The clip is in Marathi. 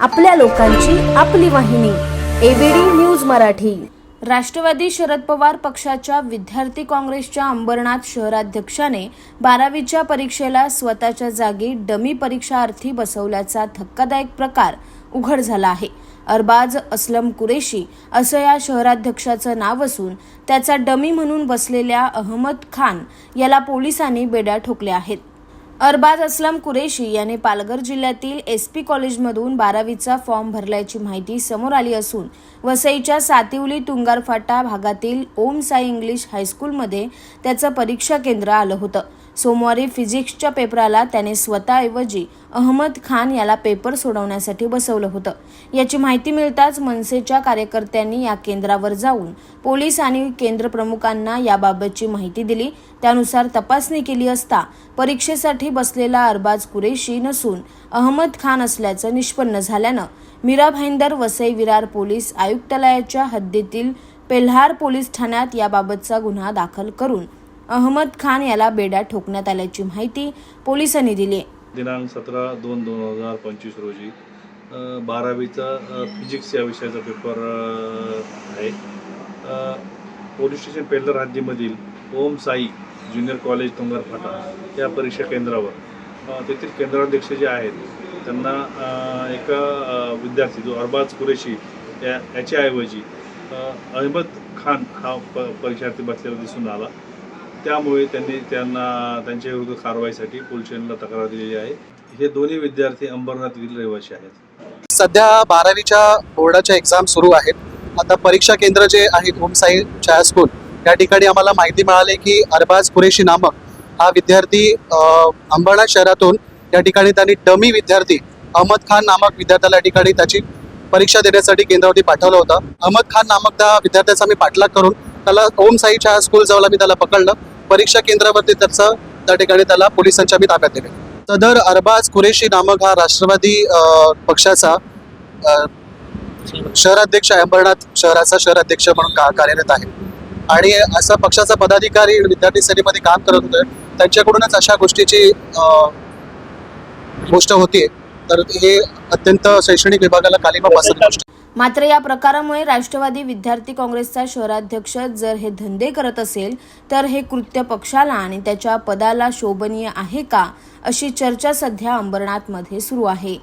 आपल्या लोकांची आपली वाहिनी एबीडी न्यूज मराठी. राष्ट्रवादी शरद पवार पक्षाच्या विद्यार्थी काँग्रेसच्या अंबरनाथ शहराध्यक्षाने बारावीच्या परीक्षेला स्वतःच्या जागी डमी परीक्षार्थी बसवल्याचा धक्कादायक प्रकार उघड झाला आहे. अरबाज असलम कुरेशी असं या शहराध्यक्षाचं नाव असून त्याचा डमी म्हणून बसलेल्या अहमद खान याला पोलिसांनी बेड्या ठोकल्या आहेत. अरबाज असलम कुरेशी याने पालघर जिल्ह्यातील एस पी कॉलेजमधून बारावीचा फॉर्म भरल्याची माहिती समोर आली असून वसईच्या सातिवली तुंगारफाटा भागातील ओम साई इंग्लिश हायस्कूलमध्ये त्याचं परीक्षा केंद्र आलं होतं. सोमवारी फिजिक्सच्या पेपराला त्याने स्वतःऐवजी अहमद खान याला पेपर सोडवण्यासाठी बसवलं होतं. याची माहिती मिळताच मनसेच्या कार्यकर्त्यांनी या केंद्रावर जाऊन पोलीस आणि केंद्र प्रमुखांना याबाबतची माहिती दिली. त्यानुसार तपासणी केली असता परीक्षेसाठी बसलेला अरबाज कुरेशी नसून अहमद खान असल्याचं निष्पन्न झाल्यानं मीरा भाईंदर वसई विरार पोलीस आयुक्तालयाच्या हद्दीतील पेल्हार पोलीस ठाण्यात याबाबतचा गुन्हा दाखल करून अहमद खान याला बेड्या ठोकण्यात आल्याची माहिती पोलिसांनी दिली. दिनांक सतरा दोन दोन हजार पंचवीस रोजी बारावीचा फिजिक्स या विषयाचा पेपर आहे. पोलीस स्टेशन पेल्लर हद्दीमधील ओम साई ज्युनियर कॉलेज तुंगार फाटा या परीक्षा केंद्रावर. तेथील केंद्राध्यक्ष जे आहेत त्यांना एका विद्यार्थी जो अरबाज कुरेशी या याच्याऐवजी अहमद खान हा प परीक्षार्थी बसलेला दिसून आला. त्यामुळे त्यांनी त्यांना त्यांच्या विरुद्ध कारवाईसाठी पोलिसांना तक्रार दिलेली आहे. हे दोन्ही विद्यार्थी अंबरनाथ रहिवासी आहेत. सध्या बारावीच्या बोर्डाच्या एक्झाम सुरू आहेत. आता परीक्षा केंद्र जे आहे ओमसाई छाया स्कूल या ठिकाणी आम्हाला माहिती मिळाली की अरबाज कुरेशी नामक हा विद्यार्थी अंबरनाथ शहरातून या ठिकाणी त्यांनी डमी विद्यार्थी अहमद खान नामक विद्यार्थ्याला या ठिकाणी त्याची परीक्षा देण्यासाठी केंद्रावरती पाठवलं होतं. अहमद खान नामक त्या विद्यार्थ्याचा मी पाठलाग करून त्याला ओम साई छाया स्कूल जवळ मी त्याला पकडलं. परीक्षा केंद्रावरती त्याचं त्या ठिकाणी त्याला पोलिसांच्या मी ताब्यात दिले. सदर अरबाज कुरेशी नामक हा राष्ट्रवादी पक्षाचा शहराध्यक्ष अंबरनाथ शहराचा शहराध्यक्ष म्हणून का कार्यरत आहे. आणि असा पक्षाचा पदाधिकारी विद्यार्थी सेनेमध्ये काम करत होते. त्यांच्याकडूनच अशा गोष्टीची गोष्ट होतीये तर हे अत्यंत शैक्षणिक विभागाला कालिमा बसणारी गोष्ट मात्र या प्रकारामुळे राष्ट्रवादी विद्यार्थी काँग्रेसचा शहराध्यक्ष जर हे धंदे करत असेल तर हे कृत्य पक्षाला आणि त्याच्या पदाला शोभनीय आहे का अशी चर्चा सध्या अंबरनाथमध्ये सुरू आहे.